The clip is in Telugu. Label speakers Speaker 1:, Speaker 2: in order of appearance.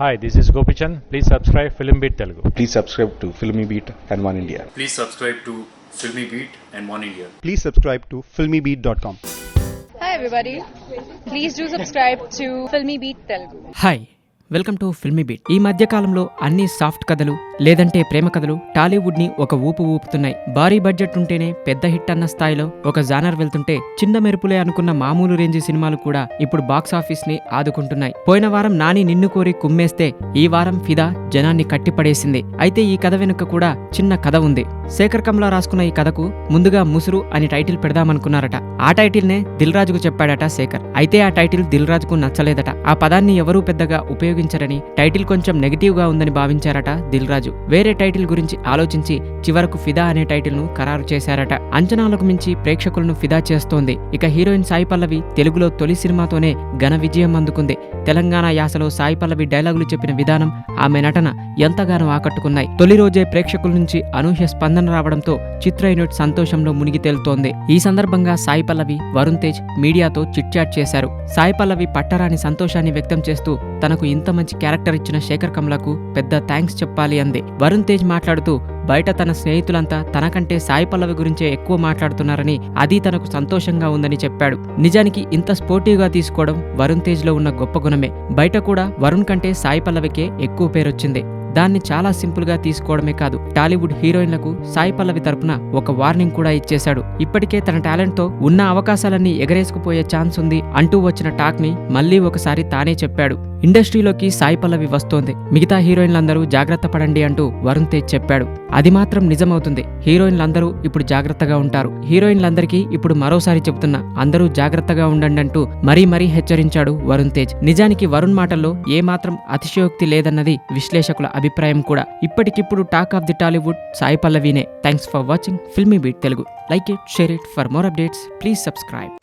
Speaker 1: Hi, this is Gopichand. Please subscribe Film Beat Telugu.
Speaker 2: Please subscribe to Filmy Beat and One India.
Speaker 3: Please subscribe to Filmy Beat and One India.
Speaker 4: Please subscribe to filmybeat.com.
Speaker 5: Hi everybody. Please do subscribe to Filmy Beat Telugu.
Speaker 6: Hi welcome to Filmy Beat. ఈ మధ్య కాలంలో అన్ని సాఫ్ట్ కథలు లేదంటే ప్రేమ కథలు టాలీవుడ్ని ఒక ఊపు ఊపుతున్నాయి. భారీ బడ్జెట్ ఉంటేనే పెద్ద హిట్ అన్న స్థాయిలో ఒక జానర్ వెళ్తుంటే చిన్న మెరుపులే అనుకున్న మామూలు రేంజ్ సినిమాలు కూడా ఇప్పుడు బాక్స్ ఆఫీస్ని ఆదుకుంటున్నాయి. పోయిన వారం నాని నిన్ను కోరి కుమ్మేస్తే ఈ వారం ఫిదా జనాన్ని కట్టిపడేసింది. అయితే ఈ కథ వెనుక కూడా చిన్న కథ ఉంది. శేఖర్ కమలా రాసుకున్న ఈ కథకు ముందుగా ముసురు అని టైటిల్ పెడదామనుకున్నారట. ఆ టైటిల్ నే రాజుకు చెప్పాడట శేఖర్. అయితే ఆ టైటిల్ దిల్ రాజుకు నచ్చలేదట. ఆ పదాన్ని ఎవరూ పెద్దగా ఉపయోగించరని టైటిల్ కొంచెం నెగిటివ్గా ఉందని భావించారట దిల్ రాజు. వేరే టైటిల్ గురించి ఆలోచించి చివరకు ఫిదా అనే టైటిల్ను ఖరారు చేశారట. అంచనాలకు మించి ప్రేక్షకులను ఫిదా చేస్తోంది. ఇక హీరోయిన్ సాయి పల్లవి తెలుగులో తొలి సినిమాతోనే ఘన విజయం అందుకుంది. తెలంగాణ యాసలో సాయి పల్లవి డైలాగులు చెప్పిన విధానం ఆమె నటన ఎంతగానో ఆకట్టుకున్నాయి. తొలి రోజే ప్రేక్షకుల నుంచి అనూహ్య స్పందన రావడంతో చిత్ర యూనిట్ సంతోషంలో మునిగి తేలుతోంది. ఈ సందర్భంగా సాయి పల్లవి వరుణ్ తేజ్ మీడియాతో చిట్చాట్ చేశారు. సాయి పల్లవి పట్టరాని సంతోషాన్ని వ్యక్తం చేస్తూ తనకు ఇంత మంచి క్యారెక్టర్ ఇచ్చిన శేఖర్ కమలకు పెద్ద థ్యాంక్స్ చెప్పాలి అంది. వరుణ్ తేజ్ మాట్లాడుతూ బయట తన స్నేహితులంతా తనకంటే సాయి పల్లవి గురించే ఎక్కువ మాట్లాడుతున్నారని అది తనకు సంతోషంగా ఉందని చెప్పాడు. నిజానికి ఇంత స్పోర్టివ్గా తీసుకోవడం వరుణ్ తేజ్లో ఉన్న గొప్ప గుణమే. బయట కూడా వరుణ్ కంటే సాయి పల్లవికే ఎక్కువ పేరొచ్చింది. దాన్ని చాలా సింపుల్గా తీసుకోవడమే కాదు. టాలీవుడ్ హీరోయిన్లకు సాయి పల్లవి తరపున ఒక వార్నింగ్ కూడా ఇచ్చేశాడు. ఇప్పటికే తన టాలెంట్తో ఉన్న అవకాశాలన్నీ ఎగరేసుకుపోయే ఛాన్స్ ఉంది అంటూ వచ్చిన టాక్ని మళ్ళీ ఒకసారి తానే చెప్పాడు. ఇండస్ట్రీలోకి సాయి పల్లవి వస్తోంది. మిగతా హీరోయిన్లందరూ జాగ్రత్త పడండి అంటూ వరుణ్ తేజ్ చెప్పాడు. అది మాత్రం నిజమవుతుంది. హీరోయిన్లందరూ ఇప్పుడు జాగ్రత్తగా ఉంటారు. హీరోయిన్లందరికీ ఇప్పుడు మరోసారి చెబుతున్నా అందరూ జాగ్రత్తగా ఉండండి అంటూ మరీ మరీ హెచ్చరించాడు వరుణ్ తేజ్. నిజానికి వరుణ్ మాటల్లో ఏమాత్రం అతిశయోక్తి లేదన్నది విశ్లేషకుల అభిప్రాయం కూడా. ఇప్పటికిప్పుడు talk of the Tollywood Sai పల్లవినే. Thanks for watching Filmy Beat Telugu like it share it for more updates please subscribe